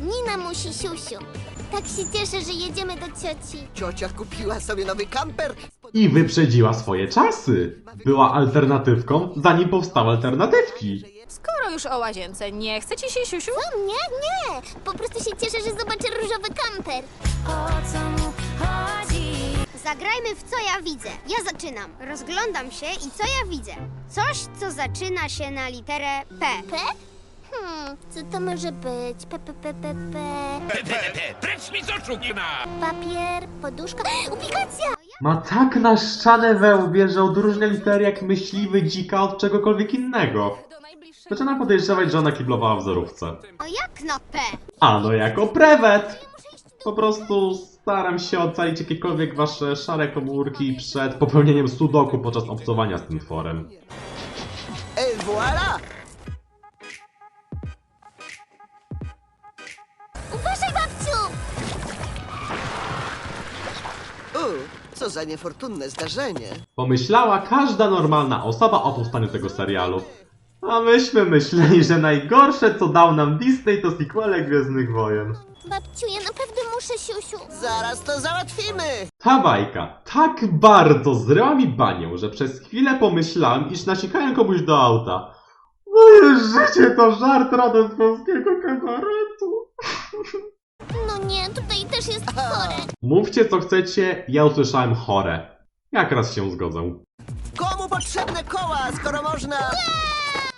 Nina musi siusiu. Tak się cieszę, że jedziemy do cioci. Ciocia kupiła sobie nowy kamper. I wyprzedziła swoje czasy. Była alternatywką, zanim powstały alternatywki. Skoro już o łazience, nie chcecie się siusiu? Co mnie? Nie! Po prostu się cieszę, że zobaczę różowy kamper. O co mu chodzi? Zagrajmy w co ja widzę. Ja zaczynam. Rozglądam się i co ja widzę? Coś, co zaczyna się na literę P. P? Hmm, co to może być? P, P, P, P, P. Precz mi z oczu, Nina! Papier, poduszka. Ubikacja! Ma tak na ścianę we łbie, że odróżnia litery jak myśliwy dzika od czegokolwiek innego. Zaczynam podejrzewać, że ona kiblowała w zerówce. O jak na P? A no jako prewet! Po prostu staram się ocalić jakiekolwiek wasze szare komórki przed popełnieniem sudoku podczas obcowania z tym tworem. Et voilà! U, co za niefortunne zdarzenie. Pomyślała każda normalna osoba o powstaniu tego serialu. A myśmy myśleli, że najgorsze co dał nam Disney to sequele Gwiezdnych Wojen. Babciu, ja naprawdę muszę siusiu. Zaraz to załatwimy! Ta bajka tak bardzo zryła mi banię, że przez chwilę pomyślałem, iż nasikałem komuś do auta. Moje życie to żart rodem z polskiego kabaretu. No nie, tutaj też jest chore. Mówcie co chcecie, ja usłyszałem chore. Jak raz się zgodzę. Komu potrzebne koła, skoro można...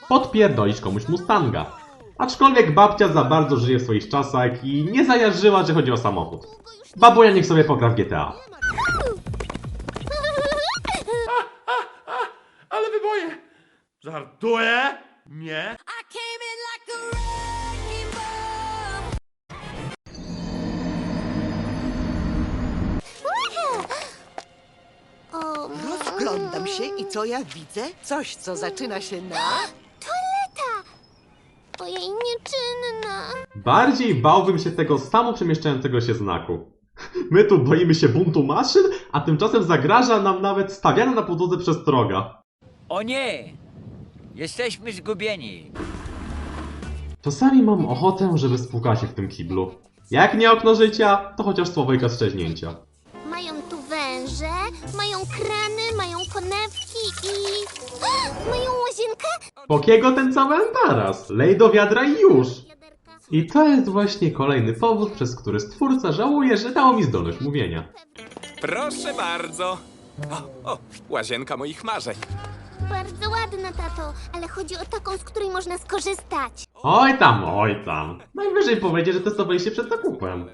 Podpierdolić komuś Mustanga. Aczkolwiek babcia za bardzo żyje w swoich czasach i nie zajarzyła, że chodzi o samochód. Babunia niech sobie pogra w GTA. Ale wyboje! Żartuję? Nie? Się i co ja widzę? Coś, co zaczyna się na... Toaleta! Ojej, nieczynna. Bardziej bałbym się tego samo przemieszczającego się znaku. My tu boimy się buntu maszyn, a tymczasem zagraża nam nawet stawiana na podłodze przestroga. O nie! Jesteśmy zgubieni. Czasami mam ochotę, żeby spłukać się w tym kiblu. Jak nie okno życia, to chociaż słowojka strzęźnięcia. Mają tu węże, mają krany, mają konewki i... Mają łazienkę? Po kiego ten cały taras? Lej do wiadra i już! I to jest właśnie kolejny powód, przez który stwórca żałuje, że dało mi zdolność mówienia. Proszę bardzo. O, o, łazienka moich marzeń. Bardzo ładna, tato, ale chodzi o taką, z której można skorzystać. Oj tam, oj tam. Najwyżej powiedzie, że testowaliście przed zakupem.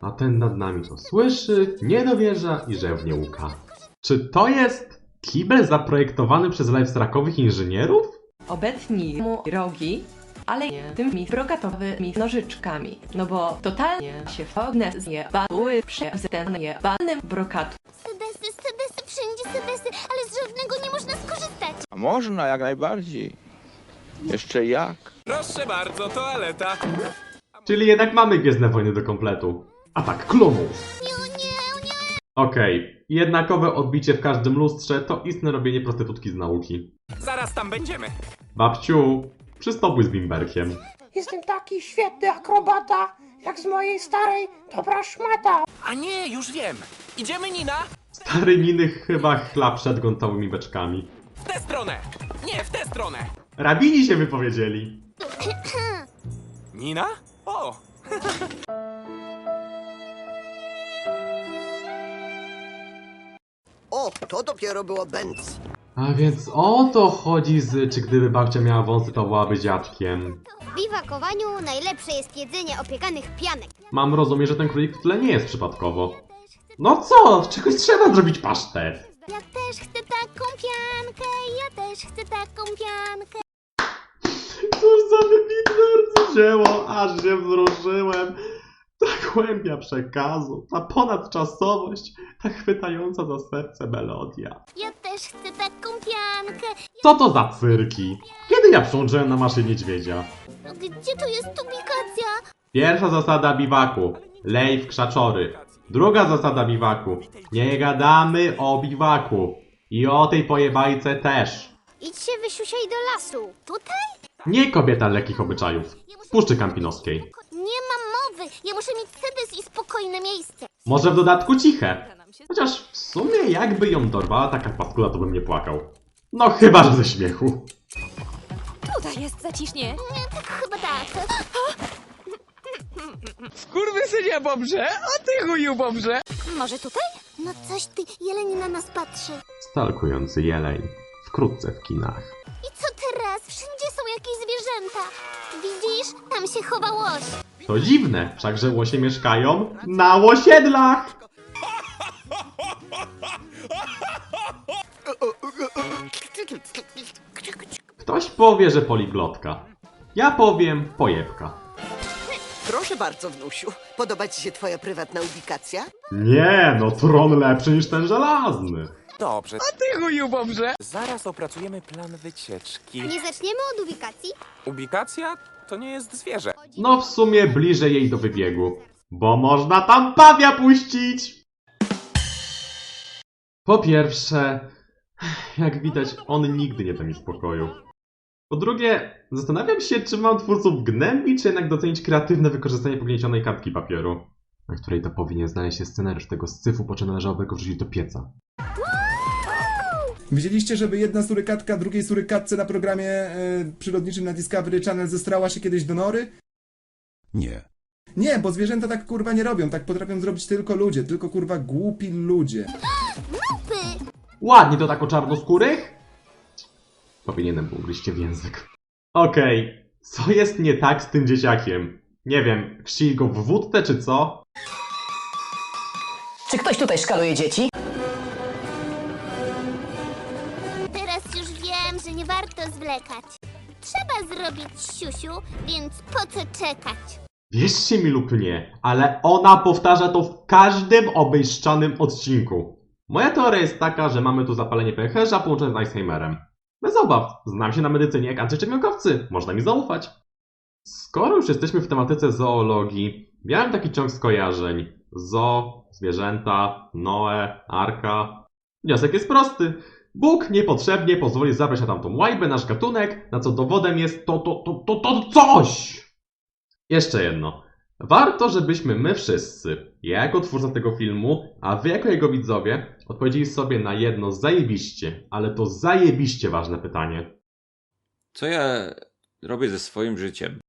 A ten nad nami to słyszy, nie dowierza i rzewnie łuka. Czy to jest kibel zaprojektowany przez lifestrakowych inżynierów? Obetnij mu rogi, ale nie tymi brokatowymi nożyczkami, no bo totalnie się fognę zjebały przez ten jebanym brokatu. Sedesy, sedesy, wszędzie sedesy, ale z żadnego nie można skorzystać. A można, jak najbardziej. Jeszcze jak. Proszę bardzo, toaleta. Czyli jednak mamy Gwiezdne Wojny do kompletu. Atak klonów! Okej, jednakowe odbicie w każdym lustrze to istne robienie prostytutki z nauki. Zaraz tam będziemy. Babciu, przystopuj z bimberkiem. Jestem taki świetny akrobata, jak z mojej starej dobra szmata. A nie, już wiem. Idziemy, Nina? Stary Niny chyba chla przed gotowymi beczkami. W tę stronę. Nie, w tę stronę. Rabini się wypowiedzieli. Nina? O, O, to dopiero było Benz. A więc o to chodzi z, czy gdyby babcia miała wąsy, to byłaby dziadkiem. W biwakowaniu najlepsze jest jedzenie opiekanych pianek. Mam rozumieć, że ten królik w tle nie jest przypadkowo. No co, czegoś trzeba zrobić pasztet. Ja też chcę taką piankę, ja też chcę taką piankę. Cóż za wybitne dzieło, aż się wzruszyłem. Głębia przekazu, ta ponadczasowość, ta chwytająca za serce melodia. Ja też chcę taką piankę. Co to za cyrki? Kiedy ja przyłączyłem na maszynie niedźwiedzia? No Gdzie tu jest ubikacja? Pierwsza zasada biwaku. Lej w krzaczory. Druga zasada biwaku. Nie gadamy o biwaku. I o tej pojebajce też. Idź się wysiusiaj do lasu. Tutaj? Nie kobieta lekkich obyczajów. Puszczy Kampinoskiej. Ja muszę mieć sedys i spokojne miejsce. Może w dodatku ciche. Chociaż w sumie jakby ją dorwała taka paskuda, to bym nie płakał. No chyba, że ze śmiechu. Tutaj jest zacisznie. Nie, tak chyba tak. Skurwysynie Bobrze, a ty chuju Bobrze. Może tutaj? No coś ty, jeleń na nas patrzy. Stalkujący jeleń. Wkrótce w kinach. I co teraz? Wszędzie są jakieś zwierzęta. Widzisz? Tam się chowa łoś. To dziwne, wszakże łosie mieszkają na łosiedlach! Ktoś powie, że poliglotka. Ja powiem pojebka. Proszę bardzo, wnusiu. Podoba ci się twoja prywatna ubikacja? Nie, no tron lepszy niż ten żelazny. Dobrze, A ty chuju Bobrze. zaraz opracujemy plan wycieczki. Nie zaczniemy od ubikacji? Ubikacja to nie jest zwierzę. No w sumie bliżej jej do wybiegu. Bo można tam pawia puścić! Po pierwsze, jak widać, on nigdy nie da mi spokoju. Po drugie, zastanawiam się, czy mam twórców gnębić, czy jednak docenić kreatywne wykorzystanie pogniecionej kartki papieru, na której to powinien znaleźć się scenariusz tego syfu, po czym należałoby go wrzucić do pieca. Widzieliście, żeby jedna surykatka drugiej surykatce na programie e, przyrodniczym na Discovery Channel zestrała się kiedyś do nory? Nie. Nie, bo zwierzęta tak kurwa nie robią, tak potrafią zrobić tylko ludzie, tylko kurwa głupi ludzie. Ładnie to tak o czarnoskórych? Powinienem był ugryźć cię w język. Okej, co jest nie tak z tym dzieciakiem? Nie wiem, chrzcili go w wódce czy co? Czy ktoś tutaj szkaluje dzieci? Że nie warto zwlekać. Trzeba zrobić siusiu, więc po co czekać? Wierzcie mi lub nie, ale ona powtarza to w każdym obejszczanym odcinku. Moja teoria jest taka, że mamy tu zapalenie pęcherza połączone z Alzheimerem. Bez obaw, znam się na medycynie jak antyszczepionkowcy, można mi zaufać. Skoro już jesteśmy w tematyce zoologii, miałem taki ciąg skojarzeń. Zo, zwierzęta, Noe, Arka. Wniosek jest prosty. Bóg niepotrzebnie pozwoli zabrać na tamtą łajbę nasz gatunek, na co dowodem jest to, to, to, to, to coś! Jeszcze jedno. Warto, żebyśmy my wszyscy, ja jako twórca tego filmu, a wy jako jego widzowie, odpowiedzieli sobie na jedno zajebiście, ale to zajebiście ważne pytanie. Co ja robię ze swoim życiem?